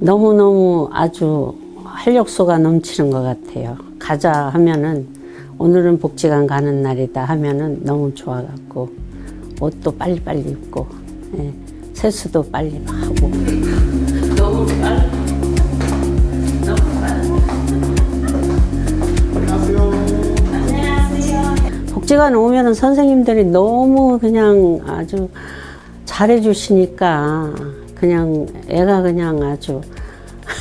너무너무 아주 활력소가 넘치는 것 같아요. 가자 하면은 오늘은 복지관 가는 날이다 하면은 너무 좋아갖고 옷도 빨리빨리 입고 예, 세수도 빨리 하고. 너무 빨리. 너무 빨리. 복지관 오면은 선생님들이 너무 그냥 아주 잘해주시니까 그냥 애가 그냥 아주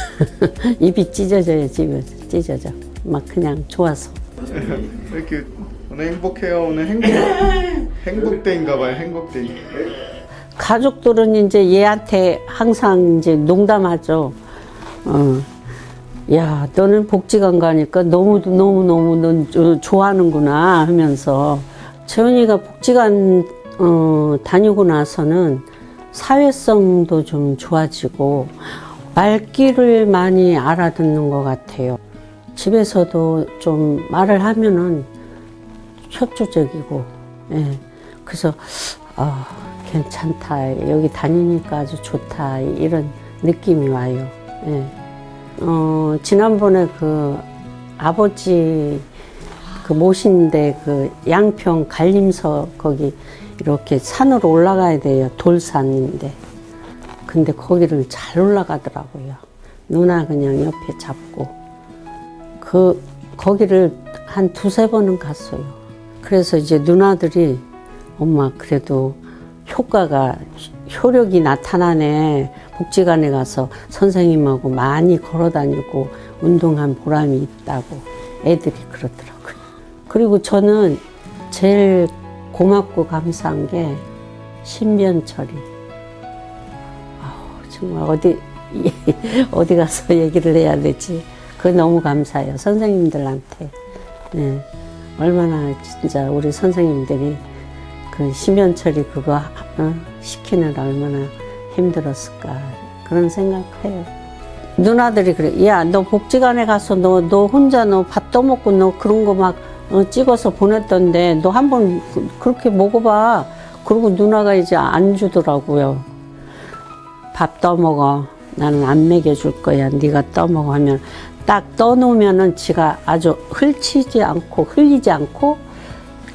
입이 찢어져요, 집에 찢어져. 막 그냥 좋아서. 이렇게 오늘 행복해요. 오늘 행복 행복대인가 봐요. 행복대. 가족들은 이제 얘한테 항상 이제 농담하죠. 어. 야, 너는 복지관 가니까 너무 너무 너무 넌 저- 좋아하는구나 하면서 재훈이가 복지관 어, 다니고 나서는 사회성도 좀 좋아지고 말귀를 많이 알아듣는 것 같아요. 집에서도 좀 말을 하면은 협조적이고, 예. 그래서, 아, 괜찮다. 여기 다니니까 아주 좋다. 이런 느낌이 와요. 예. 어, 지난번에 그 아버지 그 모신데 그 양평 갈림서 거기 이렇게 산으로 올라가야 돼요. 돌산인데. 근데 거기를 잘 올라가더라고요. 누나 그냥 옆에 잡고. 그, 거기를 한 두세 번은 갔어요. 그래서 이제 누나들이 엄마 그래도 효과가, 효력이 나타나네. 복지관에 가서 선생님하고 많이 걸어 다니고 운동한 보람이 있다고 애들이 그러더라고요. 그리고 저는 제일 고맙고 감사한 게 신변철이. 아우, 정말 어디, 어디 가서 얘기를 해야 되지. 그거 너무 감사해요. 선생님들한테. 네. 얼마나 진짜 우리 선생님들이 그 심연철이 그거 어? 시키느라 얼마나 힘들었을까. 그런 생각해요. 누나들이 그래. 야, 너 복지관에 가서 너, 너 혼자 너밥 떠먹고 너 그런 거 막 찍어서 보냈던데 너 한번 그- 그렇게 먹어봐. 그리고 누나가 이제 안 주더라고요. 밥 떠먹어. 나는 안 먹여줄 거야. 네가 떠먹어 하면 딱 떠놓으면은 지가 아주 흘치지 않고 흘리지 않고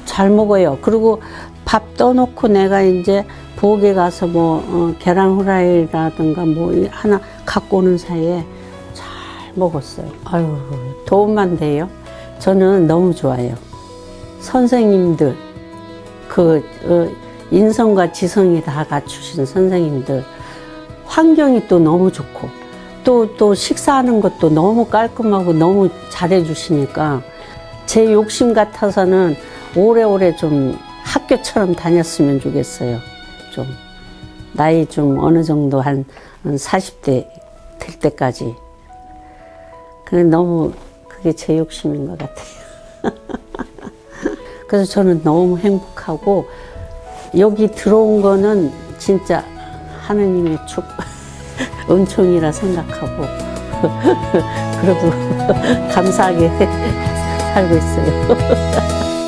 잘 먹어요. 그리고 밥 떠놓고 내가 이제 부엌에 가서 뭐 어, 계란 후라이라든가 뭐 이- 하나 갖고 오는 사이에 잘 먹었어요. 아유 도움만 돼요. 저는 너무 좋아요. 선생님들 그 어, 인성과 지성이 다 갖추신 선생님들 환경이 또 너무 좋고 또 또 식사하는 것도 너무 깔끔하고 너무 잘해 주시니까 제 욕심 같아서는 오래오래 좀 학교처럼 다녔으면 좋겠어요. 좀 나이 좀 어느 정도 한 40대 될 때까지. 그 너무 그게 제 욕심인 것 같아요. 그래서 저는 너무 행복하고 여기 들어온 거는 진짜 하느님의 축 은총이라 생각하고 그리고 감사하게 살고 있어요.